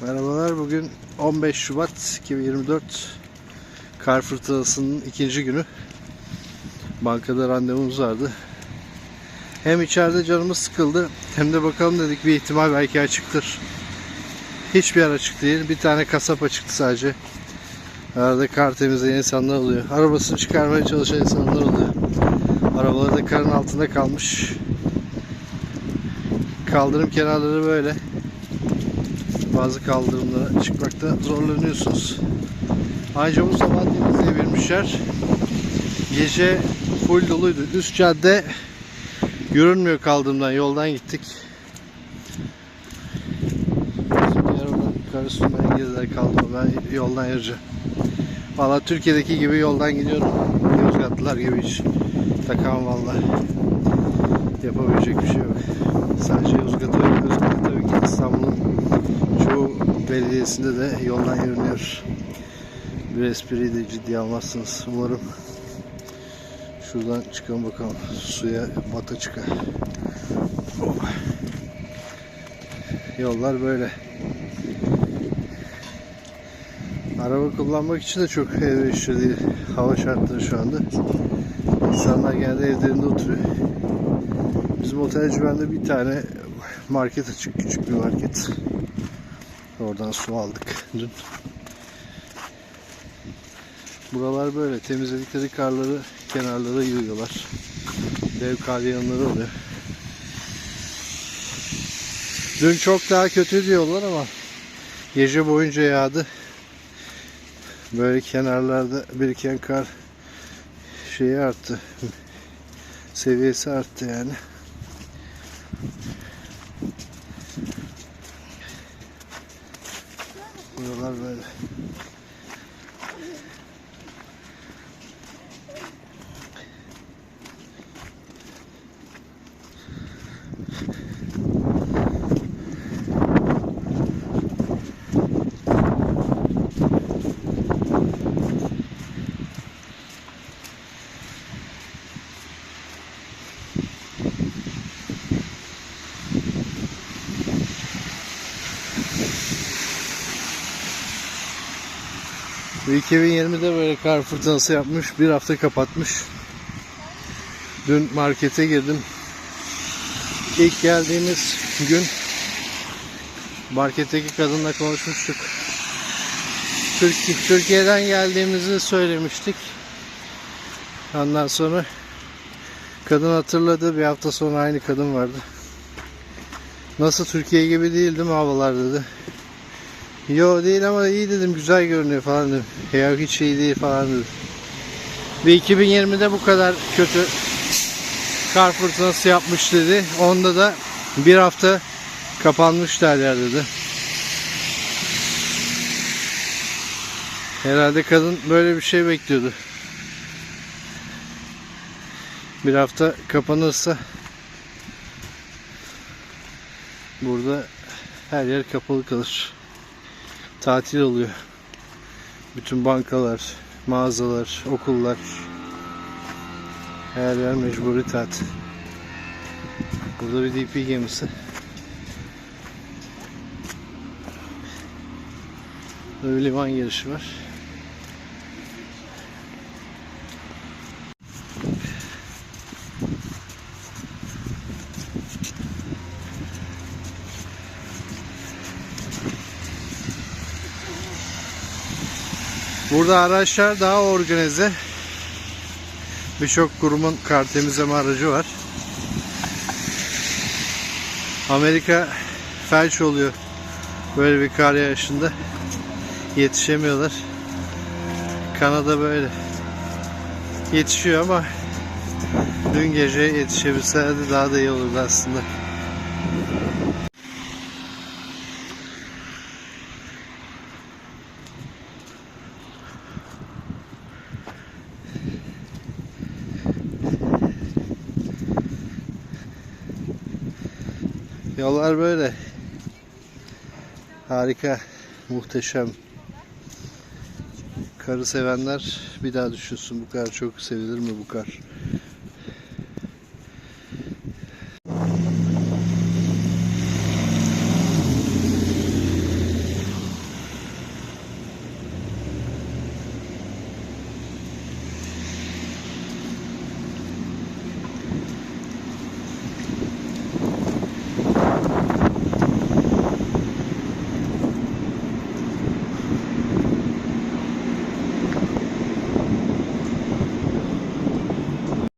Merhabalar. Bugün 15 Şubat 2024 kar fırtınasının ikinci günü. Bankada randevumuz vardı. Hem içeride canımız sıkıldı hem de bakalım dedik bir ihtimal belki açıktır. Hiçbir yer açık değil. Bir tane kasap açıktı sadece. Arada kar temizleyen insanlar oluyor. Arabasını çıkarmaya çalışan insanlar oluyor. Arabaları da karın altında kalmış. Kaldırım kenarları böyle bazı kaldırımlara çıkmakta zorlanıyorsunuz. Ayrıca bu sabah temizleyebilmişler. Gece full doluydu. Üst cadde görünmüyor kaldırımdan. Yoldan gittik. Sürmeye girdiler kaldırıma. Ben yoldan yürüyeceğim. Valla Türkiye'deki gibi yoldan gidiyorum. Yozgatlılar gibi hiç takamam valla. Yapabilecek bir şey yok. Sadece Yozgat'a Yozgat'a tabii ki İstanbul'un belediyesinde de yoldan yürünüyor. Bir espriyi de ciddiye almazsınız. Umarım şuradan çıkalım bakalım. Suya bata çıkar. Oh. Yollar böyle. Araba kullanmak için de çok elverişli değil. Hava şartları şu anda. İnsanlar genelde evlerinde oturuyor. Bizim otel civarında bir tane market açık. Küçük bir market. Oradan su aldık dün. Buralar böyle. Temizledikleri karları kenarlara yığıyorlar. Dev kar yağınları oluyor. Dün çok daha kötü diyorlar ama gece boyunca yağdı. Böyle kenarlarda biriken kar şeyi arttı. Seviyesi arttı yani. Buralar böyle. 2020'de böyle kar fırtınası yapmış. Bir hafta kapatmış. Dün markete girdim. İlk geldiğimiz gün marketteki kadınla konuşmuştuk. Türkiye, Türkiye'den geldiğimizi söylemiştik. Ondan sonra kadın hatırladı. Bir hafta sonra aynı kadın vardı. Nasıl Türkiye gibi değil değil mi havalar dedi. Yo değil ama iyi dedim güzel görünüyor falan dedim. Ya hiç iyi değil falan dedim. Ve 2020'de bu kadar kötü kar fırtınası yapmış dedi. Onda da bir hafta kapanmış her yer dedi. Herhalde kadın böyle bir şey bekliyordu. Bir hafta kapanırsa burada her yer kapalı kalır tatil oluyor. Bütün bankalar, mağazalar, okullar her yer mecburi tatil. Burada bir DP gemisi. Bir liman girişi var. Burada araçlar daha organize. Birçok kurumun kar temizleme aracı var. Amerika felç oluyor. Böyle bir kar yağışında. Yetişemiyorlar. Kanada böyle. Yetişiyor ama dün gece yetişebilselerdi daha da iyi olurdu aslında. Yollar böyle. Harika, muhteşem. Karı sevenler bir daha düşünsün bu kadar çok sevilir mi bu kar?